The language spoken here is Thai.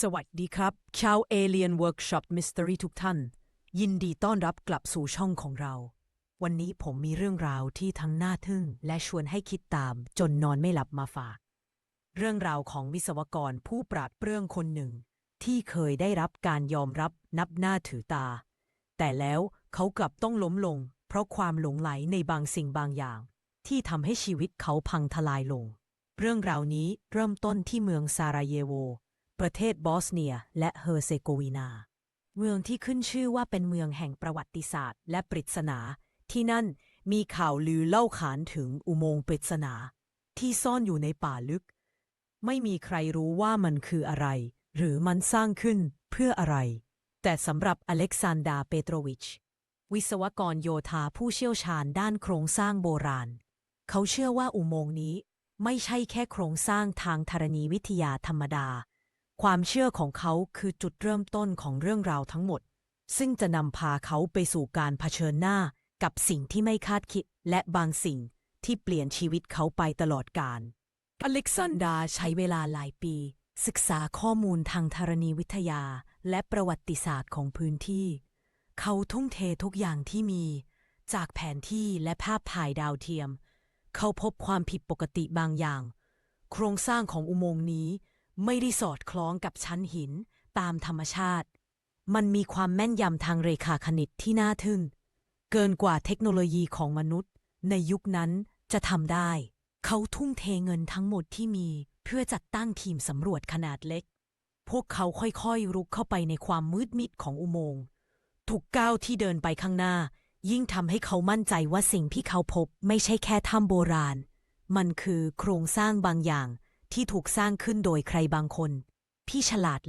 สวัสดีครับ ชาว Alien Workshop Mystery ทุกท่าน ยินดีต้อนรับกลับสู่ช่องของเรา วันนี้ผมมีเรื่องราวที่ทั้งน่าทึ่ง และชวนให้คิดตามจนนอนไม่หลับมาฝาก เรื่องราวของวิศวกรผู้ปราดเปรื่องคนหนึ่ง ที่เคยได้รับการยอมรับนับหน้าถือตา แต่แล้วเขากลับต้องล้มลง เพราะความหลงไหลในบางสิ่งบางอย่าง ที่ทำให้ชีวิตเขาพังทลายลง เรื่องราวนี้เริ่มต้นที่เมืองซาราเยโว ประเทศบอสเนีย และเฮอร์เซโกวีนา เมืองที่ขึ้นชื่อว่าเป็นเมืองแห่งประวัติศาสตร์ และปริศนา ที่นั่นมีข่าวลือเล่าขานถึงอุโมงค์ปริศนา ที่ซ่อนอยู่ในป่าลึก ไม่มีใครรู้ว่ามันคืออะไร หรือมันสร้างขึ้นเพื่ออะไร แต่สำหรับอเล็กซานดาเปโตรวิช วิศวกรโยธาผู้เชี่ยวชาญด้านโครงสร้างโบราณ เขาเชื่อว่าอุโมงค์นี้ไม่ใช่แค่โครงสร้างทางธรณีวิทยาธรรมดา ความเชื่อของเขาคือจุดเริ่มต้นของเรื่องราวทั้งหมด ซึ่งจะนำพาเขาไปสู่การเผชิญหน้ากับสิ่งที่ไม่คาดคิดและบางสิ่งที่เปลี่ยนชีวิตเขาไปตลอดกาลอเล็กซานดราใช้เวลาหลายปี ศึกษาข้อมูลทางธรณีวิทยาและประวัติศาสตร์ของพื้นที่ เขาทุ่มเททุกอย่างที่มี จากแผนที่และภาพถ่ายดาวเทียม เขาพบความผิดปกติบางอย่าง โครงสร้างของอุโมงค์นี้ ไม่ได้สอดคล้องกับชั้นหินตามธรรมชาติ มันมีความแม่นยำทางเรขาคณิตที่น่าทึ่ง เกินกว่าเทคโนโลยีของมนุษย์ ในยุคนั้นจะทำได้ เขาทุ่มเทเงินทั้งหมดที่มีเพื่อจัดตั้งทีมสำรวจขนาดเล็ก พวกเขาค่อยๆรุกเข้าไปในความมืดมิดของอุโมงค์ทุกก้าวที่เดินไปข้างหน้า ยิ่งทำให้เขามั่นใจว่าสิ่งที่เขาพบไม่ใช่แค่ถ้ำโบราณ มันคือโครงสร้างบางอย่าง ที่ถูกสร้างขึ้นโดยใครบางคน พี่ฉลาด